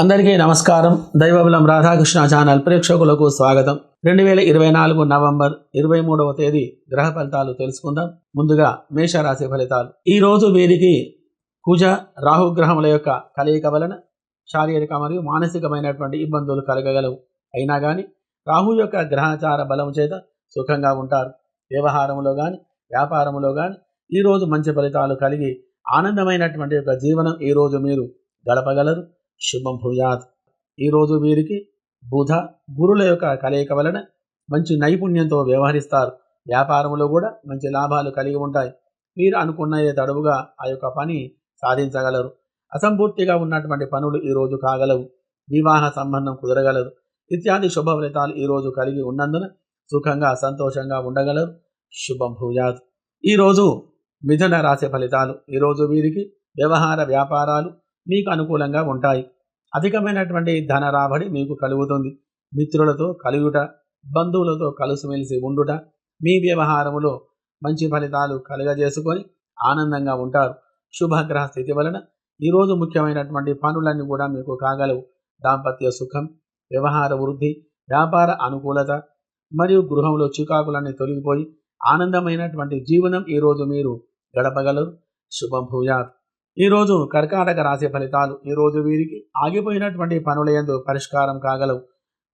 అందరికీ నమస్కారం. దైవబలం రాధాకృష్ణ ఛానల్ ప్రేక్షకులకు స్వాగతం. రెండు వేల ఇరవై నాలుగు నవంబర్ ఇరవై మూడవ తేదీ గ్రహ ఫలితాలు తెలుసుకుందాం. ముందుగా మేషరాశి ఫలితాలు. ఈ రోజు వీరికి కుజ రాహుగ్రహముల యొక్క కలయిక వలన శారీరక మరియు మానసికమైనటువంటి ఇబ్బందులు కలగగలవు. అయినా కానీ రాహు యొక్క గ్రహచార బలం చేత సుఖంగా ఉంటారు. వ్యవహారములో కానీ వ్యాపారంలో కానీ ఈరోజు మంచి ఫలితాలు కలిగి ఆనందమైనటువంటి యొక్క జీవనం ఈరోజు మీరు గడపగలరు. శుభం భూయాత్. ఈరోజు వీరికి బుధ గురుల యొక్క కలయిక వలన మంచి నైపుణ్యంతో వ్యవహరిస్తారు. వ్యాపారంలో కూడా మంచి లాభాలు కలిగి ఉంటాయి. మీరు అనుకున్నదే తడువుగా ఆ యొక్క పని సాధించగలరు. అసంపూర్తిగా ఉన్నటువంటి పనులు ఈరోజు కాగలవు. వివాహ సంబంధం కుదరగలదు. ఇత్యాది శుభ ఫలితాలు ఈరోజు కలిగి ఉన్నందున సుఖంగా సంతోషంగా ఉండగలరు. శుభం భూయాత్. ఈరోజు మిథున రాశి ఫలితాలు. ఈరోజు వీరికి వ్యవహార వ్యాపారాలు మీకు అనుకూలంగా ఉంటాయి. అధికమైనటువంటి ధన రాబడి మీకు కలుగుతుంది. మిత్రులతో కలుగుట బంధువులతో కలిసిమెలిసి ఉండుట మీ వ్యవహారములో మంచి ఫలితాలు కలుగజేసుకొని ఆనందంగా ఉంటారు. శుభగ్రహ స్థితి వలన ఈరోజు ముఖ్యమైనటువంటి పనులన్నీ కూడా మీకు కాగలవు. దాంపత్య సుఖం వ్యవహార వృద్ధి వ్యాపార అనుకూలత మరియు గృహంలో చికాకులన్నీ తొలగిపోయి ఆనందమైనటువంటి జీవనం ఈరోజు మీరు గడపగలరు. శుభం భూయాత్. ఈరోజు కర్కాటక రాశి ఫలితాలు ఈరోజు వీరికి ఆగిపోయినటువంటి పనుల ఎందు పరిష్కారం కాగలవు.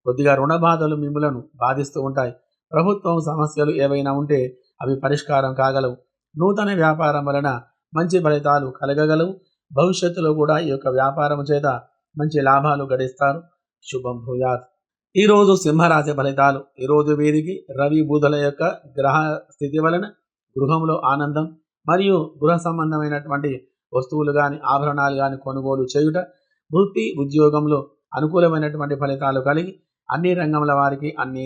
కొద్దిగా రుణ బాధలు మిమ్ములను బాధిస్తూ ఉంటాయి. ప్రభుత్వం సమస్యలు ఏవైనా ఉంటే అవి పరిష్కారం కాగలవు. నూతన వ్యాపారం వలన మంచి ఫలితాలు కలగగలవు. భవిష్యత్తులో కూడా ఈ యొక్క వ్యాపారం చేత మంచి లాభాలు గడిస్తారు. శుభం భూయాత్. ఈరోజు సింహరాశి ఫలితాలు ఈరోజు వీరికి రవి బుధుల యొక్క గ్రహ స్థితి వలన గృహంలో ఆనందం మరియు గృహ సంబంధమైనటువంటి వస్తువులు కానీ ఆభరణాలు కానీ కొనుగోలు చేయుట వృత్తి ఉద్యోగంలో అనుకూలమైనటువంటి ఫలితాలు కలిగి అన్ని రంగముల వారికి అన్ని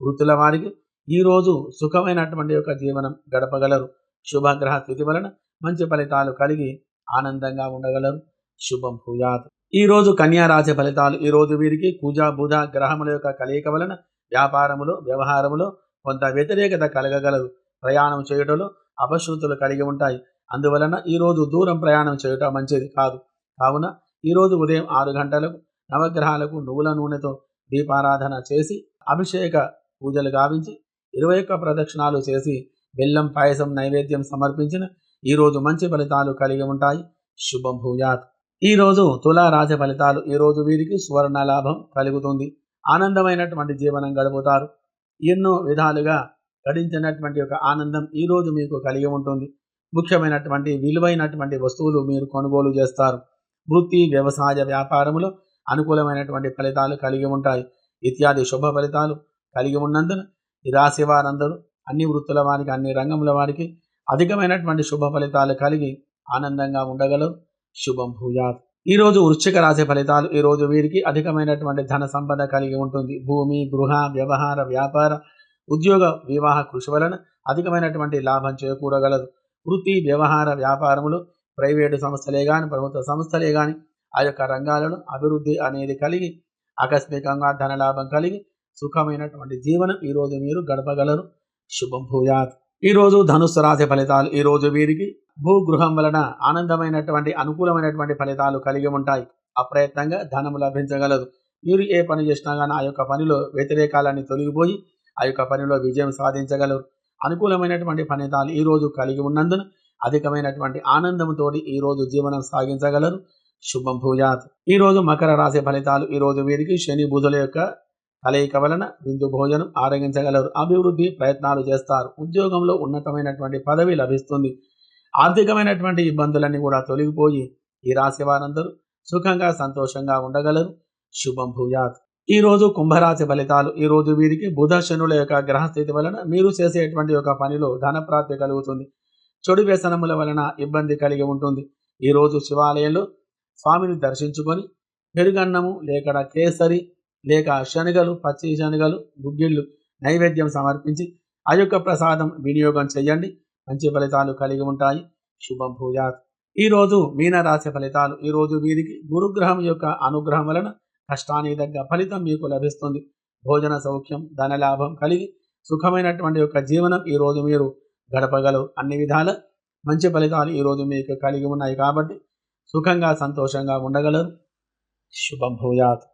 వృత్తుల వారికి ఈరోజు సుఖమైనటువంటి యొక్క జీవనం గడపగలరు. శుభగ్రహ స్థితి వలన మంచి ఫలితాలు కలిగి ఆనందంగా ఉండగలరు. శుభం పూజాత్ ఈ రోజు కన్యా రాశి ఫలితాలు ఈ రోజు వీరికి పూజా బుధ గ్రహముల యొక్క కలయిక వలన వ్యాపారములో వ్యవహారములో కొంత వ్యతిరేకత కలగగలదు ప్రయాణం చేయడంలో అపశృతులు కలిగి ఉంటాయి. అందువలన ఈరోజు దూరం ప్రయాణం చేయటం మంచిది కాదు. కావున ఈరోజు ఉదయం ఆరు గంటలకు నవగ్రహాలకు నువ్వుల నూనెతో దీపారాధన చేసి అభిషేక పూజలు గావించి ఇరవై ఒక్క ప్రదక్షిణాలు చేసి బెల్లం పాయసం నైవేద్యం సమర్పించిన ఈరోజు మంచి ఫలితాలు కలిగి ఉంటాయి. శుభం భూయాత్. ఈరోజు తులారాజ ఫలితాలు ఈరోజు వీరికి సువర్ణ లాభం కలుగుతుంది. ఆనందమైనటువంటి జీవనం గడుపుతారు. ఎన్నో విధాలుగా గడించినటువంటి ఒక ఆనందం ఈరోజు మీకు కలిగి ఉంటుంది. ముఖ్యమైనటువంటి విలువైనటువంటి వస్తువులు మీరు కొనుగోలు చేస్తారు. వృత్తి వ్యవసాయ వ్యాపారములో అనుకూలమైనటువంటి ఫలితాలు కలిగి ఉంటాయి. ఇత్యాది శుభ ఫలితాలు కలిగి ఉన్నందున ఈ రాశి వారందరూ అన్ని వృత్తుల వారికి అన్ని రంగముల వారికి అధికమైనటువంటి శుభ ఫలితాలు కలిగి ఆనందంగా ఉండగలరు. శుభం భూయాత్. ఈరోజు వృశ్చిక రాశి ఫలితాలు ఈ రోజు వీరికి అధికమైనటువంటి ధన సంపద కలిగి ఉంటుంది. భూమి గృహ వ్యవహార వ్యాపార ఉద్యోగ వివాహ కృషి వలన అధికమైనటువంటి లాభం చేకూరగలదు. వృత్తి వ్యవహార వ్యాపారములు ప్రైవేటు సంస్థలే కానీ ప్రభుత్వ సంస్థలే కానీ ఆ యొక్క రంగాలను అభివృద్ధి అనేది కలిగి ఆకస్మికంగా ధనలాభం కలిగి సుఖమైనటువంటి జీవనం ఈరోజు మీరు గడపగలరు. శుభం భూయాత్. ఈరోజు ధనుస్సు రాశి ఫలితాలు ఈరోజు వీరికి భూగృహం వలన ఆనందమైనటువంటి అనుకూలమైనటువంటి ఫలితాలు కలిగి ఉంటాయి. అప్రయత్నంగా ధనము లభించగలదు. మీరు ఏ పని చేసినా కానీ ఆ యొక్క పనిలో వ్యతిరేకాలన్నీ తొలగిపోయి ఆ యొక్క పనిలో విజయం సాధించగలరు. అనుకూలమైనటువంటి ఫలితాలు ఈ రోజు కలిగి ఉన్నందున అధికమైనటువంటి ఆనందంతో ఈ రోజు జీవనం సాగించగలరు. శుభం భూయాత్. ఈ రోజు మకర రాశి ఫలితాలు ఈ రోజు వీరికి శని బుధుల యొక్క కలయిక వలన విందు భోజనం ఆరగించగలరు అభివృద్ధి ప్రయత్నాలు చేస్తారు. ఉద్యోగంలో ఉన్నతమైనటువంటి పదవి లభిస్తుంది. ఆర్థికమైనటువంటి ఇబ్బందులన్నీ కూడా తొలగిపోయి ఈ రాశి వారందరూ సుఖంగా సంతోషంగా ఉండగలరు. శుభం భూయాత్. ఈ రోజు కుంభరాశి ఫలితాలు ఈరోజు వీరికి బుధ శనుల యొక్క గ్రహస్థితి వలన మీరు చేసేటువంటి ఒక పనిలో ధనప్రాప్తి కలుగుతుంది. చెడు వ్యసనముల వలన ఇబ్బంది కలిగి ఉంటుంది. ఈరోజు శివాలయంలో స్వామిని దర్శించుకొని పెరుగన్నము లేక కేసరి లేక శనగలు పచ్చి శనగలు గుగ్గిళ్ళు నైవేద్యం సమర్పించి ఆ యొక్క ప్రసాదం వినియోగం చేయండి. మంచి ఫలితాలు కలిగి ఉంటాయి. శుభం భూజాత్ ఈరోజు మీనరాశి ఫలితాలు ఈరోజు వీరికి గురుగ్రహం యొక్క అనుగ్రహం వలన కష్టానికి తగ్గ ఫలితం మీకు లభిస్తుంది. భోజన సౌఖ్యం ధనలాభం కలిగి సుఖమైనటువంటి యొక్క జీవనం ఈ రోజు మీరు గడపగలరు. అన్ని విధాల మంచి ఫలితాలు ఈ రోజు మీకు కలిగి ఉన్నాయి కాబట్టి సుఖంగా సంతోషంగా ఉండగలరు. శుభం భూయాత్.